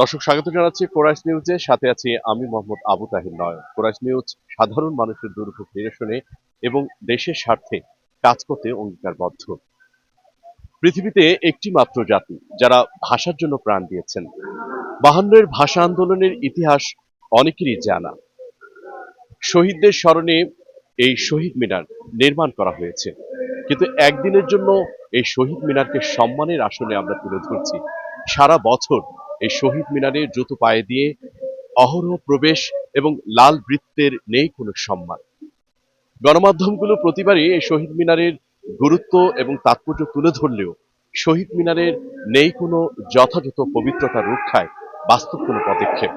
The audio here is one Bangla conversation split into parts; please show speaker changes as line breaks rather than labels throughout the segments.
দর্শক, স্বাগত জানাচ্ছি কোরাইশ নিউজে। সাথে আছি আমি মোহাম্মদ আবু তাহির নয়। কোরাইশ নিউজ সাধারণ মানুষের দুর্ভোগ নিরসনে এবং দেশের স্বার্থে কাজ করতে অঙ্গীকারবদ্ধ। পৃথিবীতে একটি মাত্র জাতি, যারা ভাষার জন্য প্রাণ দিয়েছেন। বাহান্নের ভাষা আন্দোলনের ইতিহাস অনেকেরই জানা। শহীদদের স্মরণে এই শহীদ মিনার নির্মাণ করা হয়েছে। কিন্তু একদিনের জন্য এই শহীদ মিনারকে সম্মানের আসনে আমরা তুলে ধরছি। সারা বছর এই শহীদ মিনারে জুতো পায়ে দিয়ে অহরহ প্রবেশ এবং লাল বৃত্তের নেই কোনো সম্মান। গণমাধ্যমগুলো প্রতিবারই এই শহীদ মিনারের গুরুত্ব এবং তাৎপর্য তুলে ধরলেও শহীদ মিনারের নেই কোনো যথাযথ পবিত্রতা রক্ষায় বাস্তব কোনো পদক্ষেপ।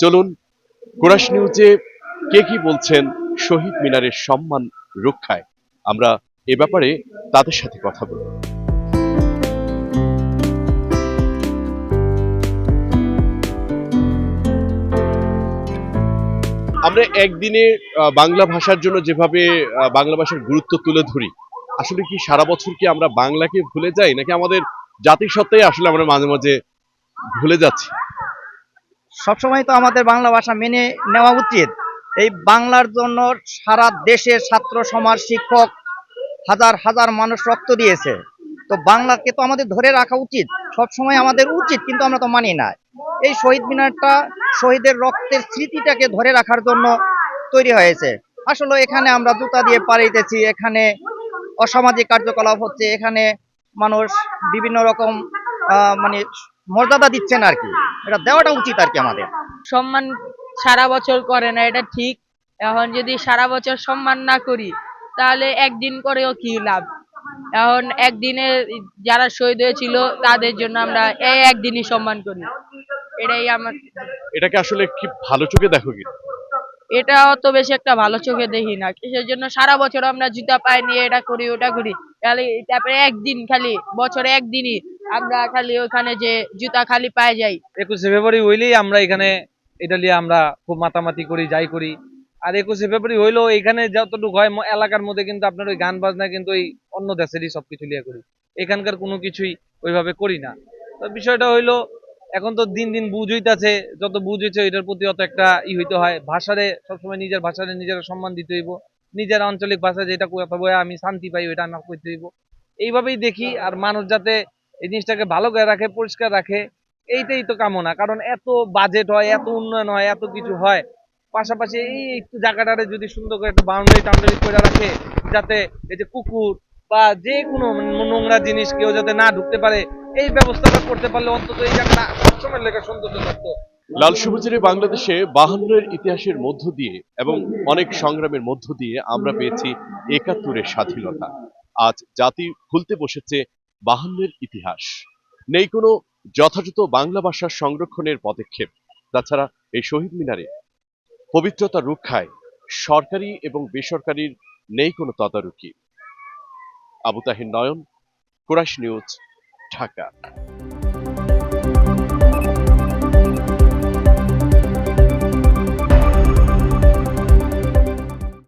চলুন কোরাস নিউজে কে কি বলছেন শহীদ মিনারের সম্মান রক্ষায়। আমরা এ ব্যাপারে তাদের সাথে কথা বলব। আমরা একদিনে বাংলা ভাষার জন্য যেভাবে বাংলা ভাষার গুরুত্ব তুলে ধরি, আসলে কি সারা বছর কি আমরা বাংলাকে ভুলে যাই? নাকি আমাদের জাতিসত্ত্বাই আসলে আমরা মাঝে মাঝে ভুলে যাচ্ছি?
সবসময় তো আমাদের বাংলা ভাষা মেনে নেওয়া উচিত। এই বাংলার জন্য সারা দেশে ছাত্র, সমাজ, শিক্ষক হাজার হাজার মানুষ রক্ত দিয়েছে। তো বাংলাকে তো আমাদের ধরে রাখা উচিত। সবসময় আমাদের উচিত, কিন্তু আমরা তো মানি না। এই শহীদ মিনারটা শহীদের রক্তের স্মৃতিটাকে ধরে রাখার জন্য তৈরি হয়েছে। আসলে এখানে আমরা জুতা দিয়ে পাড়িতেছি এখানে অসামাজিক কার্যকলাপ হচ্ছে, এখানে মানুষ বিভিন্ন রকম মানে মর্যাদা দিচ্ছেন আর কি। এটা দেওয়াটা উচিত আর কি আমাদের।
সম্মান সারা বছর করে না, এটা ঠিক। এখন যদি সারা বছর সম্মান না করি, তাহলে একদিন করেও কি লাভ? এখন একদিনে যারা শহীদ হয়েছিল, তাদের জন্য আমরা এই একদিনই সম্মান করি। এটাই আমার
এটাকে আসলে কি ভালো চোখে দেখো কি
এটা অত বেশি একটা ভালো চোখে দেখি না। কিসের জন্য সারা বছর আমরা জুতা পায়ে নিয়ে এটা করি ওটা করি। খালি তারপরে একদিন খালি বছরে একদিনই আমরা খালি ওখানে যে জুতা খালি পায়ে যাই।
একুশে ফেব্রুয়ারি হইলেই আমরা এখানে এটা নিয়ে আমরা খুব মাতামাতি করি যাই করি। আর একুশে ফেব্রুয়ারি হইলেও এখানে যতটুকু হয় এলাকার মধ্যে কিন্তু আপনার ওই গান বাজনা কিন্তু ওই অন্য দেশেরই সবকিছু নিয়ে করি। এখানকার কোনো কিছুই ওইভাবে করি না। তো বিষয়টা হইল এখন তো দিন দিন বুঝ হইতাছে, যত বুঝ হইছে এটার প্রতি অত একটা ই হইতে হয়। ভাষারে, সবসময় নিজের ভাষারে নিজের সম্মান দিতে হইব। নিজের আঞ্চলিক ভাষা যেটা কথা বলে আমি শান্তি পাই, ওইটা আমার করতে হইব। এইভাবেই দেখি, আর মানুষ যাতে এই জিনিসটাকে ভালো করে রাখে, পরিষ্কার রাখে, এইটাই তো কামনা। কারণ এত বাজেট হয়, এত উন্নয়ন হয়, এত কিছু হয়। পাশাপাশি এই একটু জায়গাটারে যদি সুন্দর করে একটা বাউন্ডারি টাউন্ডারি করে রাখে, যাতে এই যে কুকুর বা যে কোনো নোংরা জিনিস কেউ যাতে না ঢুকতে পারে, এই ব্যবস্থাটা করতে পারলে অন্তত এই জায়গাটা সবসময় লেখা সৌন্দর্য থাকতো।
লাল সবুজের বাংলাদেশে বাহান্নের ইতিহাসের মধ্য দিয়ে এবং অনেক সংগ্রামের মধ্য দিয়ে আমরা পেয়েছি একাত্তরের স্বাধীনতা। আজ জাতি ভুলতে বসেছে বাহান্নের ইতিহাস। নেই কোনো যথাযথ বাংলা ভাষার সংরক্ষণের পদক্ষেপ। তাছাড়া এই শহীদ মিনারে পবিত্রতা রক্ষায় সরকারি এবং বেসরকারির নেই কোনো তদারকি। Abu Tahir Nayan chorus news Dhaka.